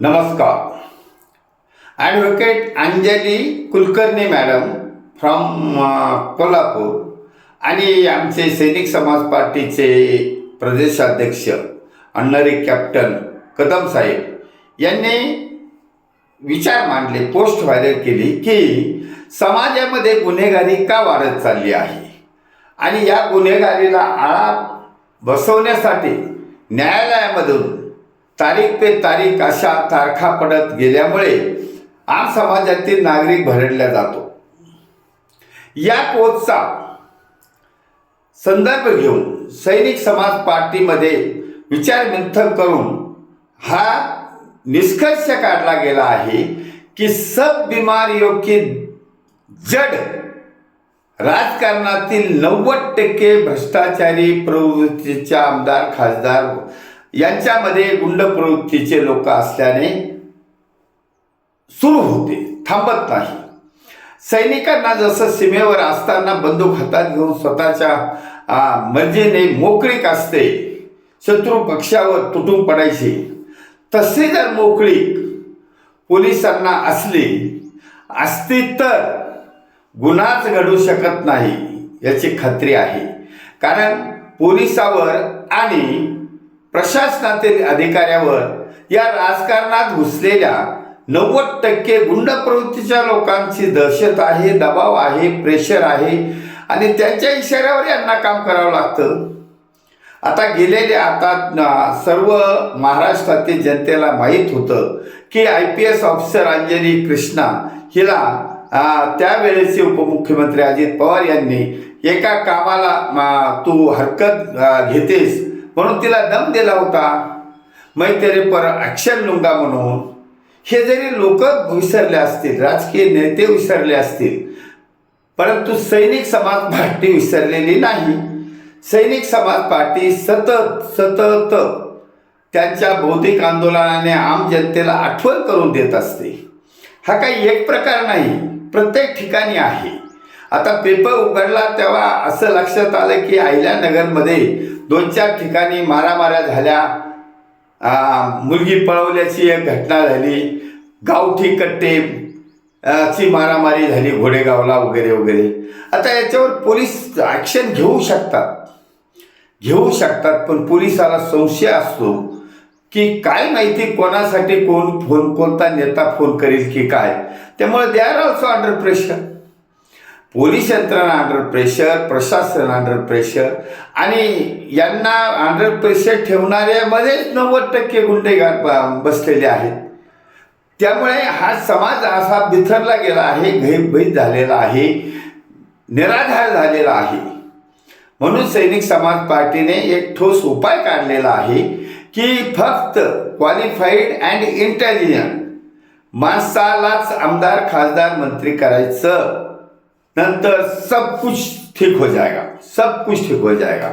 नमस्कार. Advocate Anjali Kulkarni madam from Kolhapur आणि आमचे सैनिक समाज पार्टीचे प्रदेशाध्यक्ष अण्णारी कॅप्टन कदम साहेब यांनी विचार मांडले पोस्ट व्हायरल केली की समाजामध्ये गुन्हेगारी का वाढत चालली आहे? आणि या गुन्हेगारीला आळा बसवण्यासाठी न्यायालयामधून तारीख पे तारीख अशा तारखा पडत गेल्यामुळे आम समाजातील नागरिक भरडल्या जातो. या पोचचा संदर्भ घेऊन सैनिक समाज पार्टीमध्ये विचारमंथन करून हा निष्कर्ष काढला गेला आहे की सब बीमारियों की जड राजकारणातील नव्वद टक्के भ्रष्टाचारी प्रवृत्तीच्या आमदार खासदार यांच्यामध्ये गुंड प्रवृत्तीचे लोक असल्याने सुरू होते थांबत नाही. सैनिकांना जसं सीमेवर असताना बंदूक हातात घेऊन स्वतःच्या मर्जीने मोकळीक असते शत्रू पक्षावर तुटून पडायची तसे जर मोकळीक पोलिसांना असली असती तर गुन्हाच घडू शकत नाही याची खात्री आहे. कारण पोलिसावर आणि प्रशासनातील अधिकाऱ्यावर या राजकारणात घुसलेल्या नव्वद टक्के गुंड प्रवृत्तीच्या लोकांची दहशत आहे दबाव आहे प्रेशर आहे आणि त्यांच्या इशाऱ्यावर यांना काम करावं लागतं. आता गेलेले आता सर्व महाराष्ट्रातील जनतेला माहीत होतं की I P S officer Anjani Krishna हिला त्यावेळेचे उपमुख्यमंत्री अजित पवार यांनी एका कामाला तू हरकत घेतेस म्हणून तिला दम दिला होता. मैत्रे पर अक्षर लुंगा म्हणून. हे जरी लोक विसरले असतील राजकीय नेते विसरले असतील परंतु सैनिक समाज पार्टी विसरलेली नाही. सैनिक समाज पार्टी सतत सतत त्यांच्या बौद्धिक आंदोलनाने आम जनतेला आठवण करून देत असते. हा काही एक प्रकार नाही प्रत्येक ठिकाणी आहे. आता पेपर उघडला तेव्हा असं लक्षात आलं की अहिल्यानगरमध्ये दोन चार ठिकाणी मारामाऱ्या झाल्या. मुलगी पळवल्याची एक घटना झाली. गावठी कट्टे ची मारामारी झाली घोडेगावला वगैरे वगैरे. आता याच्यावर पोलीस ॲक्शन घेऊ शकतात. घेऊ शकतात पण पोलिसाला संशय असतो की काय माहिती कोणासाठी कोण फोन कोणता नेता फोन करेल की काय. त्यामुळे they are also under pressure police यंत्रणा अंडर प्रेशर प्रशासन अंडर प्रेशर आणि यांना अंडर प्रेशर ठेवणाऱ्यामध्येच नव्वद टक्के गुन्हेगार बसलेले आहेत. त्यामुळे हा समाज असा बिथरला गेला आहे भयभीत झालेला आहे निराधार झालेला आहे. म्हणून सैनिक समाज पार्टीने एक ठोस उपाय काढलेला आहे की फक्त क्वालिफाईड अँड इंटेलिजंट माणसालाच आमदार खासदार मंत्री करायचं. नंतर सब कुछ ठीक हो जाएगा। सब कुछ ठीक हो जाएगा।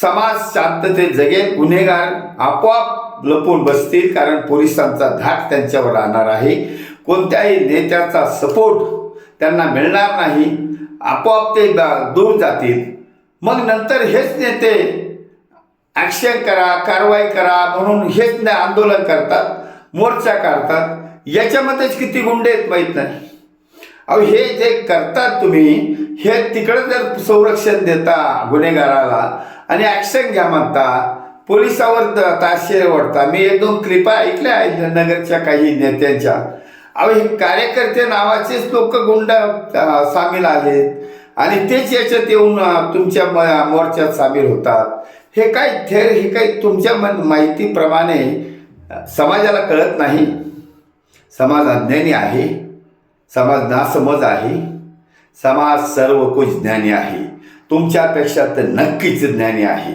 समाज शांततेत जगेल गुन्हेगार आपोआप लपून बसतील कारण पोलिसांचा धाक त्यांच्यावर राहणार आहे. कोणत्याही नेत्याचा सपोर्ट त्यांना मिळणार नाही. आपोआप ते दा- दूर जातील. मग नंतर हेच नेते ॲक्शन करा कारवाई करा म्हणून हेच ने आंदोलन करतात मोर्चा काढतात. याच्यामध्येच किती गुंडे आहेत माहीत नाही. अहो हे जे करतात तुम्ही हे तिकडं जर संरक्षण देता गुन्हेगाराला आणि ॲक्शन घ्या म्हणता पोलिसावर त- ताशेरे ओढता मी एक दोन क्लिपा ऐकल्या आहेत नगरच्या काही नेत्यांच्या. अहो हे कार्यकर्ते नावाचेच लोक गुंड सामील आलेत आणि तेच याच्यात येऊन तुमच्या म- मोर्चात सामील होतात. हे काय थेर हे काही तुमच्या मन माहितीप्रमाणे समाजाला कळत नाही? समाज अज्ञानी आहे? समाज नासमज आहे. समाज सर्व कुछ ज्ञानी आहे. तुमच्यापेक्षा तर नक्कीच ज्ञानी आहे.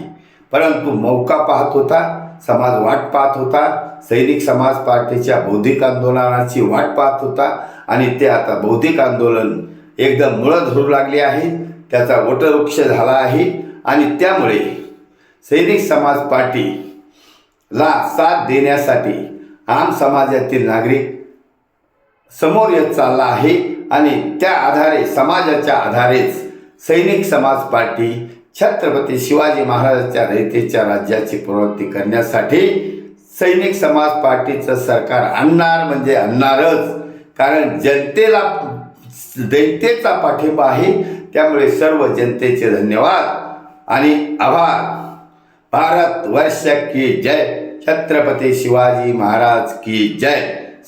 परंतु मौका पाहत होता समाज वाट पाहत होता सैनिक समाज पार्टीच्या बौद्धिक आंदोलनाची वाट पाहत होता आणि ते आता बौद्धिक आंदोलन एकदम मुळं धरू लागले आहे. त्याचा वटवृक्ष झाला आहे आणि त्यामुळे सैनिक समाज पार्टीला साथ देण्यासाठी आम समाजातील नागरिक समोर येत चालला आहे आणि त्या आधारे समाजाच्या आधारेच सैनिक समाज पार्टी छत्रपती शिवाजी महाराजांच्या रयतेच्या राज्याची प्रवृत्ती करण्यासाठी सैनिक समाज पार्टीचं सरकार आणणार म्हणजे आणणारच. कारण जनतेला जनतेचा पाठिंबा आहे त्यामुळे सर्व जनतेचे धन्यवाद आणि आभार. भारत वर्ष की जय. छत्रपती शिवाजी महाराज की जय.